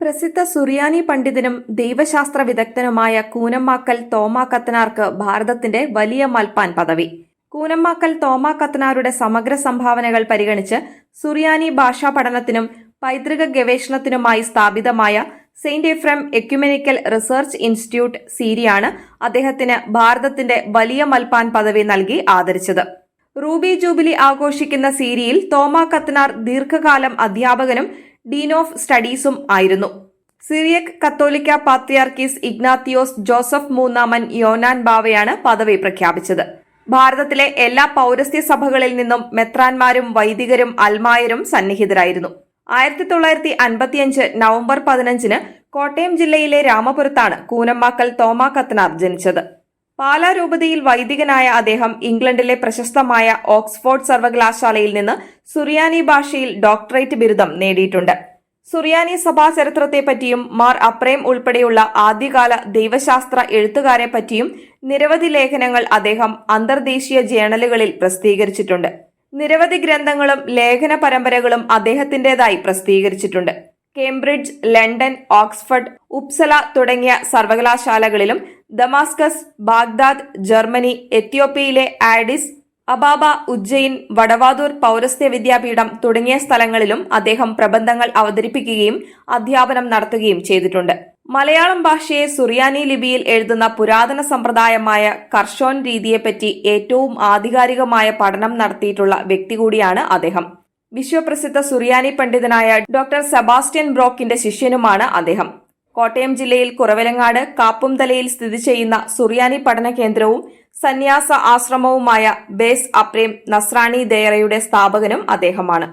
പ്രസിദ്ധ സുറിയാനി പണ്ഡിതനും ദൈവശാസ്ത്ര വിദഗ്ധനുമായ കൂനമ്മാക്കൽ തോമാ കത്തനാർക്ക് ഭാരതത്തിന്റെ വലിയ മൽപ്പാൻ പദവി. കൂനമ്മാക്കൽ തോമാ കത്തനാരുടെ സമഗ്ര സംഭാവനകൾ പരിഗണിച്ച് സുറിയാനി ഭാഷാ പഠനത്തിനും പൈതൃക ഗവേഷണത്തിനുമായി സ്ഥാപിതമായ Saint Ephrem Ecumenical Research Institute സീരിയാണ് അദ്ദേഹത്തിന് ഭാരതത്തിന്റെ വലിയ മൽപ്പാൻ പദവി നൽകി ആദരിച്ചത്. റൂബി ജൂബിലി ആഘോഷിക്കുന്ന സീരിയിൽ തോമാ കത്തനാർ ദീർഘകാലം അധ്യാപകനും ഡീൻ ഓഫ് സ്റ്റഡീസും ആയിരുന്നു. സിറിയക് കത്തോലിക്ക പാത്രിയാർക്കീസ് ഇഗ്നാത്തിയോസ് ജോസഫ് മൂന്നാമൻ യോനാൻ ബാവയാണ് പദവി പ്രഖ്യാപിച്ചത്. ഭാരതത്തിലെ എല്ലാ പൗരസ്ത്യ സഭകളിൽ നിന്നും മെത്രാന്മാരും വൈദികരും അൽമായരും സന്നിഹിതരായിരുന്നു. ആയിരത്തി തൊള്ളായിരത്തി അൻപത്തിയഞ്ച് നവംബർ പതിനഞ്ചിന് കോട്ടയം ജില്ലയിലെ രാമപുരത്താണ് കൂനമ്മാക്കൽ തോമാ കത്തനാർ ജനിച്ചത്. പാലാ രൂപതയിൽ വൈദികനായ അദ്ദേഹം ഇംഗ്ലണ്ടിലെ പ്രശസ്തമായ ഓക്സ്ഫോർഡ് സർവകലാശാലയിൽ നിന്ന് സുറിയാനി ഭാഷയിൽ ഡോക്ടറേറ്റ് ബിരുദം നേടിയിട്ടുണ്ട്. സുറിയാനി സഭാ ചരിത്രത്തെപ്പറ്റിയും മാർ അപ്രേം ഉൾപ്പെടെയുള്ള ആദ്യകാല ദൈവശാസ്ത്ര എഴുത്തുകാരെ പറ്റിയും നിരവധി ലേഖനങ്ങൾ അദ്ദേഹം അന്തർദേശീയ ജേണലുകളിൽ പ്രസിദ്ധീകരിച്ചിട്ടുണ്ട്. നിരവധി ഗ്രന്ഥങ്ങളും ലേഖന പരമ്പരകളും അദ്ദേഹത്തിന്റേതായി പ്രസിദ്ധീകരിച്ചിട്ടുണ്ട്. കേംബ്രിഡ്ജ് ലണ്ടൻ ഓക്സ്ഫർഡ് ഉപ്സല തുടങ്ങിയ സർവകലാശാലകളിലും ദമാസ്കസ് ബാഗ്ദാദ് ജർമ്മനി എത്യോപ്യയിലെ ആഡിസ് അബാബ ഉജ്ജയിൻ വടവാതൂർ പൗരസ്ത്യ വിദ്യാപീഠം തുടങ്ങിയ സ്ഥലങ്ങളിലും അദ്ദേഹം പ്രബന്ധങ്ങൾ അവതരിപ്പിക്കുകയും അധ്യാപനം നടത്തുകയും ചെയ്തിട്ടുണ്ട്. മലയാളം ഭാഷയെ സുറിയാനി ലിപിയിൽ എഴുതുന്ന പുരാതന സമ്പ്രദായമായ കർഷോൻ രീതിയെപ്പറ്റി ഏറ്റവും ആധികാരികമായ പഠനം നടത്തിയിട്ടുള്ള വ്യക്തി കൂടിയാണ് അദ്ദേഹം. വിശ്വപ്രസിദ്ധ സുറിയാനി പണ്ഡിതനായ ഡോക്ടർ സെബാസ്റ്റ്യൻ ബ്രോക്കിന്റെ ശിഷ്യനുമാണ് അദ്ദേഹം. കോട്ടയം ജില്ലയിൽ കുറവിലങ്ങാട് കാപ്പുംതലയിൽ സ്ഥിതി ചെയ്യുന്ന സുറിയാനി പഠന കേന്ദ്രവും സന്യാസ ആശ്രമവുമായ ബേസ് അപ്രേം നസ്രാണി ദേറയുടെ സ്ഥാപകനും അദ്ദേഹമാണ്.